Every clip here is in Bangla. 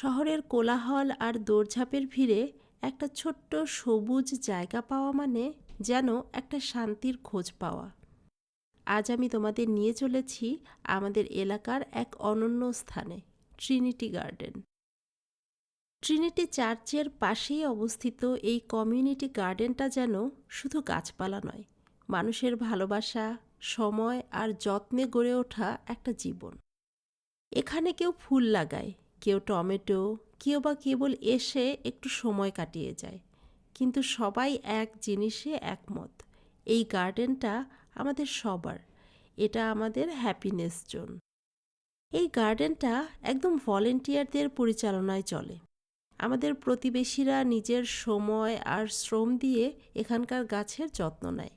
শহরের কোলাহল আর দৌড়ঝাঁপের ভিড়ে একটা ছোট্ট সবুজ জায়গা পাওয়া মানে যেন একটা শান্তির খোঁজ পাওয়া। আজ আমি তোমাদের নিয়ে চলেছি আমাদের এলাকার এক অনন্য স্থানে ট্রিনিটি গার্ডেন ট্রিনিটি চার্চের পাশেই অবস্থিত এই কমিউনিটি গার্ডেনটা যেন শুধু গাছপালা নয়, মানুষের ভালোবাসা, সময় আর যত্নে গড়ে ওঠা একটা জীবন। এখানে কেউ ফুল লাগায় কেউ টমেটো, কেউ বা কেবল এসে একটু সময় কাটিয়ে যায়। কিন্তু সবাই এক জিনিসে একমত, এই গার্ডেনটা আমাদের সবার, এটা আমাদের হ্যাপিনেস জোন। এই গার্ডেনটা একদম ভলেন্টিয়ারদের পরিচালনায় চলে। আমাদের প্রতিবেশীরা নিজের সময় আর শ্রম দিয়ে এখানকার গাছের যত্ন নেয়।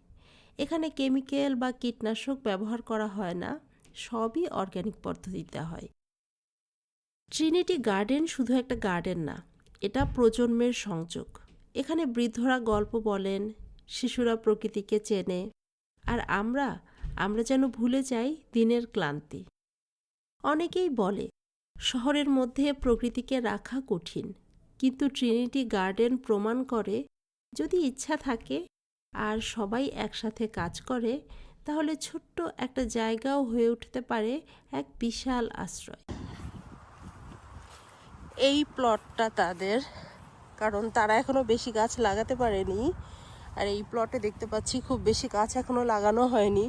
এখানে কেমিক্যাল বা কীটনাশক ব্যবহার করা হয় না, সবই অর্গ্যানিক পদ্ধতিতে হয়। ট্রিনিটি গার্ডেন শুধু একটা গার্ডেন না, এটা প্রজন্মের সংযোগ। এখানে বৃদ্ধরা গল্প বলেন, শিশুরা প্রকৃতিকে চেনে, আর আমরা আমরা যেন ভুলে যাই দিনের ক্লান্তি। অনেকেই বলে, শহরের মধ্যে প্রকৃতিকে রাখা কঠিন, কিন্তু ট্রিনিটি গার্ডেন প্রমাণ করে, যদি ইচ্ছা থাকে, আর সবাই একসাথে কাজ করে, তাহলে ছোট্ট একটা জায়গাও হয়ে উঠতে পারে এক বিশাল আশ্রয়। এই প্লটটা তাদের, কারণ তারা এখনও বেশি গাছ লাগাতে পারেনি। আর এই প্লটে দেখতে পাচ্ছি খুব বেশি গাছ এখনও লাগানো হয়নি।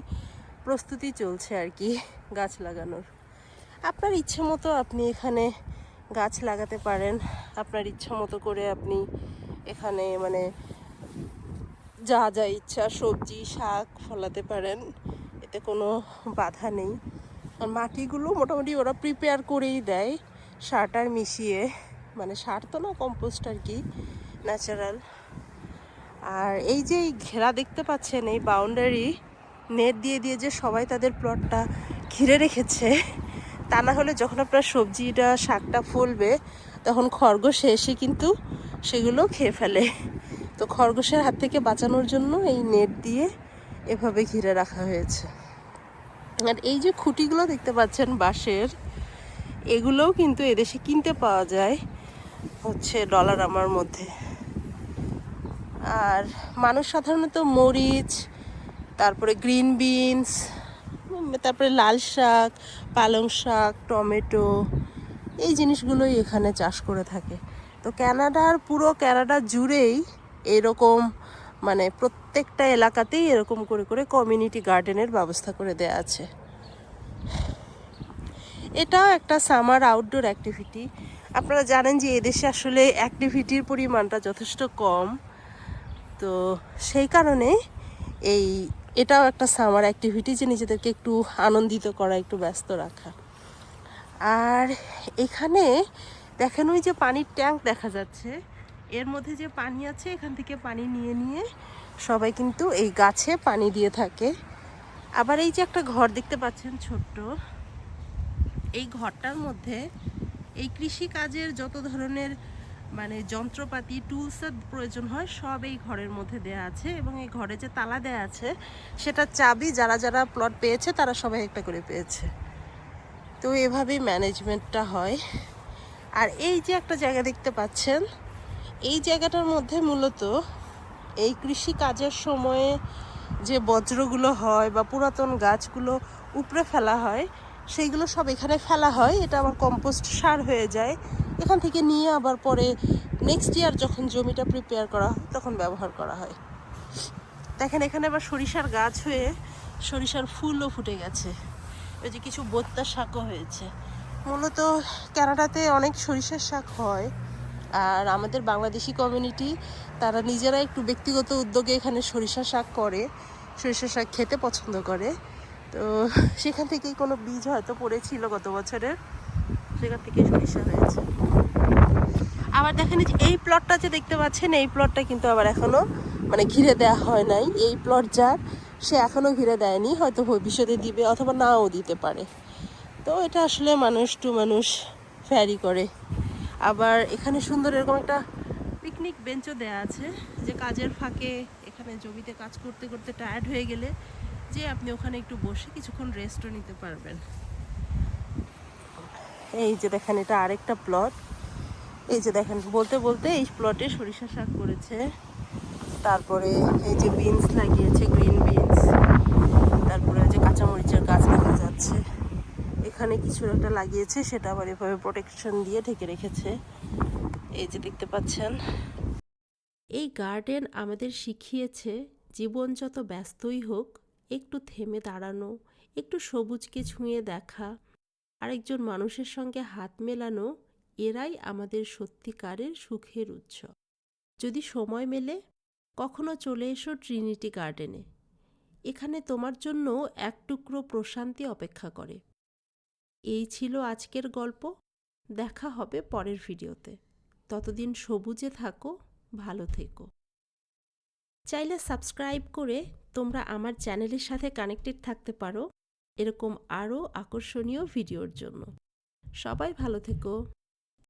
প্রস্তুতি চলছে আর কি গাছ লাগানোর। আপনার ইচ্ছে মতো আপনি এখানে গাছ লাগাতে পারেন। আপনার ইচ্ছা মতো করে আপনি এখানে মানে যা যা ইচ্ছা সবজি, শাক ফলাতে পারেন। এতে কোনো বাধা নেই। আর মাটিগুলো মোটামুটি ওরা প্রিপেয়ার করেই দেয়। সার টার মিশিয়ে মানে সার তো না কম্পোস্ট আর কি ন্যাচারাল আর এই যে এই ঘেরা দেখতে পাচ্ছেন, এই বাউন্ডারি নেট দিয়ে দিয়ে যে সবাই তাদের প্লটটা ঘিরে রেখেছে, তা না হলে যখন আপনার সবজিটা, শাকটা ফলবে, তখন খরগোশ এসে কিন্তু সেগুলো খেয়ে ফেলে। তো খরগোশের হাত থেকে বাঁচানোর জন্য এই নেট দিয়ে এভাবে ঘিরে রাখা হয়েছে। আর এই যে খুঁটিগুলো দেখতে পাচ্ছেন, বাঁশের এগুলোও কিন্তু এদেশে কিনতে পাওয়া যায় হচ্ছে ডলার আমার মধ্যে। আর মানুষ সাধারণত মরিচ, তারপরে গ্রিন বিনস তারপরে লাল শাক, পালং শাক, টমেটো, এই জিনিসগুলোই এখানে চাষ করে থাকে। তো ক্যানাডার, পুরো ক্যানাডা জুড়েই এরকম মানে প্রত্যেকটা এলাকাতেই এরকম করে করে কমিউনিটি গার্ডেনের ব্যবস্থা করে দেয়া আছে। এটাও একটা সামার আউটডোর অ্যাক্টিভিটি আপনারা জানেন যে এদেশে আসলে অ্যাক্টিভিটির পরিমাণটা যথেষ্ট কম। তো সেই কারণে এই এটাও একটা সামার অ্যাক্টিভিটি যে নিজেদেরকে একটু আনন্দিত করা, একটু ব্যস্ত রাখা। আর এখানে দেখেন ওই যে পানির ট্যাঙ্ক দেখা যাচ্ছে। এর মধ্যে যে পানি আছে, এখান থেকে পানি নিয়ে নিয়ে সবাই কিন্তু এই গাছে পানি দিয়ে থাকে। আবার এই যে একটা ঘর দেখতে পাচ্ছেন ছোট্ট। এই ঘরটার মধ্যে এই কৃষি কাজের যত ধরনের মানে যন্ত্রপাতি টুলসের প্রয়োজন হয়, সব এই ঘরের মধ্যে দেয়া আছে এবং এই ঘরে যে তালা দেয়া আছে, সেটা চাবি যারা যারা প্লট পেয়েছে, তারা সবাই একটা করে পেয়েছে। তো এভাবেই ম্যানেজমেন্টটা হয়। আর এই যে একটা জায়গা দেখতে পাচ্ছেন, এই জায়গাটার মধ্যে মূলত এই কৃষি কাজের সময়ে যে বজ্রগুলো হয় বা পুরাতন গাছগুলো উপড়ে ফেলা হয় সেইগুলো সব এখানে ফেলা হয়, এটা আমার কম্পোস্ট সার হয়ে যায়। এখান থেকে নিয়ে আবার পরে নেক্সট ইয়ার যখন জমিটা প্রিপেয়ার করা হয়, তখন ব্যবহার করা হয়। দেখেন, এখানে আবার সরিষার গাছ হয়ে সরিষার ফুলও ফুটে গেছে। ওই যে কিছু বোত্তা শাকও হয়েছে। মূলত ক্যানাডাতে অনেক সরিষার শাক হয়, আর আমাদের বাংলাদেশি কমিউনিটি তারা নিজেরা একটু ব্যক্তিগত উদ্যোগে এখানে সরিষা শাক করে। সরিষা শাক খেতে পছন্দ করে। তো সেখান থেকেই কোনো বীজ হয়তো পড়েছিল গত বছরের। সেখান থেকে সরিষা হয়েছে। আবার দেখেন যে, এই প্লটটা যে দেখতে পাচ্ছেন, এই প্লটটা কিন্তু আবার এখনও মানে ঘিরে দেওয়া হয় নাই। এই প্লট যার, সে এখনও ঘিরে দেয়নি, হয়তো ভবিষ্যতে দিবে অথবা নাও দিতে পারে। তো এটা আসলে মানুষ টু মানুষ ফ্যারি করে। আবার এখানে সুন্দর এরকম একটা পিকনিক বেঞ্চও দেয়া আছে, যে কাজের ফাঁকে এখানে জমিতে কাজ করতে করতে টায়ার্ড হয়ে গেলে যে আপনি ওখানে একটু বসে কিছুক্ষণ রেস্টও নিতে পারবেন। এই যে দেখেন, এটা আরেকটা প্লট এই যে দেখেন, বলতে বলতে এই প্লটে সরিষা শাক করেছে তারপরে এই যে বিনস লাগিয়েছে গ্রিন বিনস তারপরে যে কাঁচামরিচের গাছ দেখা যাচ্ছে। এখানে কিছু একটা লাগিয়েছে, সেটা আবার এভাবে প্রোটেকশন দিয়ে ঢেকে রেখেছে। এই যে দেখতে পাচ্ছেন। এই গার্ডেন আমাদের শিখিয়েছে, জীবন যত ব্যস্তই হোক একটু থেমে দাঁড়ানো, একটু সবুজকে ছুঁয়ে দেখা, আরেকজন মানুষের সঙ্গে হাত মেলানো, এরাই আমাদের সত্যিকারের সুখের উৎস। যদি সময় মেলে, কখনো চলে এসো ট্রিনিটি গার্ডেনে। এখানে তোমার জন্য এক টুকরো প্রশান্তি অপেক্ষা করে। এই ছিল আজকের গল্প। দেখা হবে পরের ভিডিওতে। ততদিন সবুজে থাকো, ভালো থেকো। চাইলে সাবস্ক্রাইব করে তোমরা আমার চ্যানেলের সাথে কানেক্টেড থাকতে পারো। এরকম আরও আকর্ষণীয় ভিডিওর জন্য। সবাই ভালো থেকো।